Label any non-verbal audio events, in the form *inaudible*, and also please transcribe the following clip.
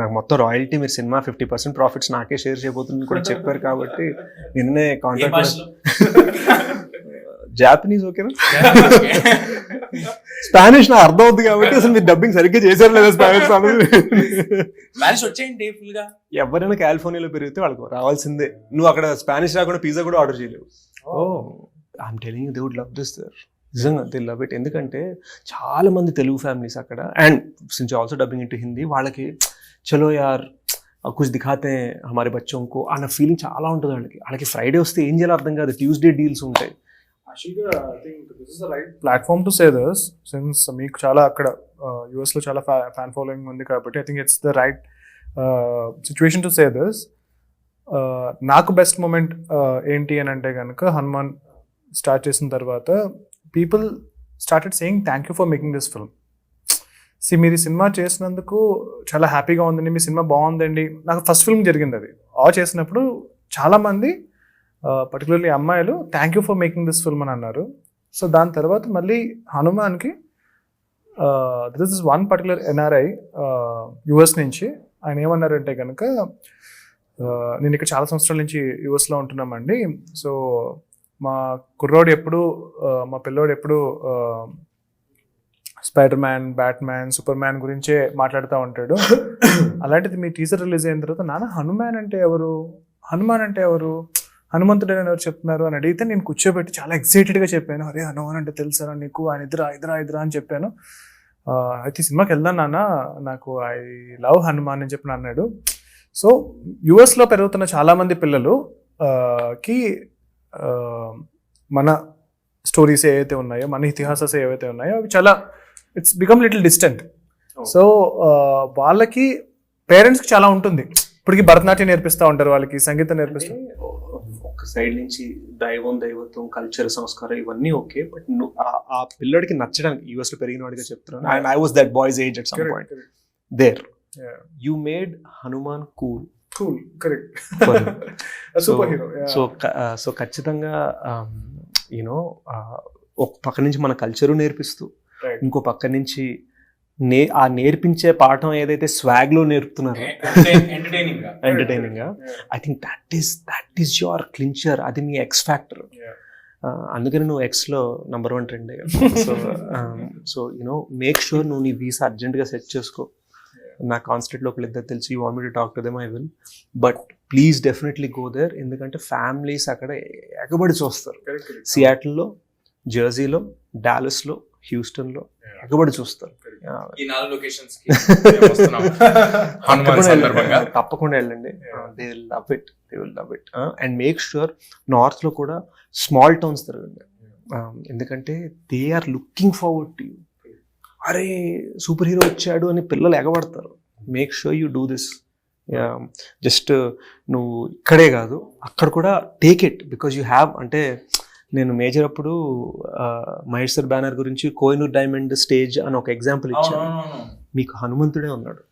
నాకు మొత్తం రాయల్టీ మీరు సినిమా ఫిఫ్టీ పర్సెంట్ ప్రాఫిట్స్ నాకే షేర్ చేయబోతుంది కూడా చెప్పారు కాబట్టి నిన్నే కాంటాక్ట్ జాపనీస్ ఓకేనా స్పానిష్ నాకు అర్థం అవుతుంది కాబట్టి అసలు మీరు డబ్బింగ్ సరిగ్గా చేశారు లేదా *laughs* స్పానిష్ మ్యారేజ్ వచ్చేయండి ఎవరైనా కాలిఫోర్నియాలో పెరిగితే వాళ్ళకి రావాల్సిందే. నువ్వు అక్కడ స్పానిష్ రాకుండా పిజ్జా కూడా ఆర్డర్ చేయలేవు. ఓ. I'm telling they would love this sir నిజంగా దే లవ్ ఇట్. ఎందుకంటే చాలా మంది తెలుగు ఫ్యామిలీస్ అక్కడ and since also dubbing into Hindi వాళ్ళకి చలో యార్ కుజ్ దిఖాతే హమారే బచ్చోంకు అన్న ఫీలింగ్ చాలా ఉంటుంది వాళ్ళకి. వాళ్ళకి ఫ్రైడే వస్తే ఏం చేయాలో అర్థం కాదు. ట్యూస్డే డీల్స్ ఉంటాయి. Platform to think thus is the మీకు చాలా అక్కడ uh, యూఎస్లో చాలా ఫ్యాన్ ఫాలోయింగ్ ఉంది కాబట్టి I think it's the right situation to say thus నాకు బెస్ట్ మూమెంట్ uh, ఏంటి అని అంటే కనుక హనుమాన్ స్టార్ట్ చేసిన తర్వాత people started saying thank you for making this film see మీరు ఈ సినిమా చేసినందుకు చాలా హ్యాపీగా ఉందండి మీ సినిమా బాగుందండి. నాకు ఫస్ట్ ఫిల్మ్ జరిగింది అది. ఆ చేసినప్పుడు చాలామంది పర్టికులర్లీ అమ్మాయిలు thank you for making this film అని అన్నారు. సో దాని తర్వాత మళ్ళీ హనుమాన్కి this is one particular NRI US నుంచి ఆయన ఏమన్నారంటే కనుక నేను ఇక్కడ చాలా సంవత్సరాల నుంచి యుఎస్లో ఉంటున్నామండి. సో మా కుర్రోడు ఎప్పుడు మా పిల్లోడు ఎప్పుడు spider man Batman Superman గురించే మాట్లాడుతూ ఉంటాడు. అలాంటిది మీ టీజర్ రిలీజ్ అయిన తర్వాత నాన్న హనుమాన్ అంటే ఎవరు? హనుమాన్ అంటే ఎవరు? హనుమంతుడు అని ఎవరు చెప్తున్నారు అని అడిగితే నేను కూర్చోబెట్టి చాలా ఎక్సైటెడ్గా చెప్పాను. అరే హనుమాన్ అంటే తెలుసా నీకు? ఆయన ఇద్దరా ఇద్దరా ఇద్దరా అని చెప్పాను. అయితే సినిమాకి వెళ్దాం నాన్న. నాకు ఐ లవ్ హనుమాన్ అని చెప్పి అన్నాడు. సో యుఎస్లో పెరుగుతున్న చాలామంది పిల్లలు కి మన స్టోరీస్ ఏవైతే ఉన్నాయో మన ఇతిహాసాలు ఏవైతే ఉన్నాయో అవి చాలా it's become little distant so వాళ్ళకి పేరెంట్స్కి చాలా ఉంటుంది. ఇప్పటికి భరతనాట్యం నేర్పిస్తూ ఉంటారు వాళ్ళకి సంగీతం నేర్పిస్తూ. ఒక సైడ్ నుంచి దైవం దైవత్వం కల్చర్ సంస్కారం ఇవన్నీ ఓకే బట్ ఆ పిల్లడికి నచ్చడానికి యూఎస్లో పెరిగిన వాడిగా చెప్తున్నాను. And I was that boy's age at some point there you made Hanuman cool cool correct super hero so so ఖచ్చితంగా యూనో ఒక పక్క నుంచి మన కల్చరు నేర్పిస్తూ ఇంకో పక్క నుంచి నే ఆ నేర్పించే పాఠం ఏదైతే స్వాగ్లో నేర్పుతున్నారో ఎంటర్టైనింగ్గా ఎంటర్టైనింగ్గా I think that is that is your clincher అది మీ ఎక్స్ ఫ్యాక్టర్ అందుకని నువ్వు ఎక్స్లో number one trend so so you know make sure నువ్వు నీ వీసా అర్జెంట్గా సెట్ చేసుకో. నా కాన్స్టెంట్లో ఇద్దరు తెలిసి you want me to talk to them I will but please definitely go there ఎందుకంటే ఫ్యామిలీస్ అక్కడ ఎగబడి చూస్తారు. సియాటిల్లో జెర్సీలో డాలస్లో హ్యూస్టన్లో ఎగబడి చూస్తారు. ఈ నాలుగు లొకేషన్స్ *laughs* *laughs* తప్పకుండా వెళ్ళండి. They will love it they will love it and make sure నార్త్లో కూడా స్మాల్ టౌన్స్ తిరగండి. Um, ఎందుకంటే they are looking forward to you అరే సూపర్ హీరో వచ్చాడు అని పిల్లలు ఎగబడతారు. Make sure you do this just నువ్వు ఇక్కడే కాదు అక్కడ కూడా take it because you have అంటే నేను మేజర్ అప్పుడు uh, మహేష్ సర్ బ్యానర్ గురించి కోహినూర్ డైమండ్ స్టేజ్ అని ఒక ఎగ్జాంపుల్ ఇచ్చాను. మీకు హనుమంతుడే ఉన్నాడు.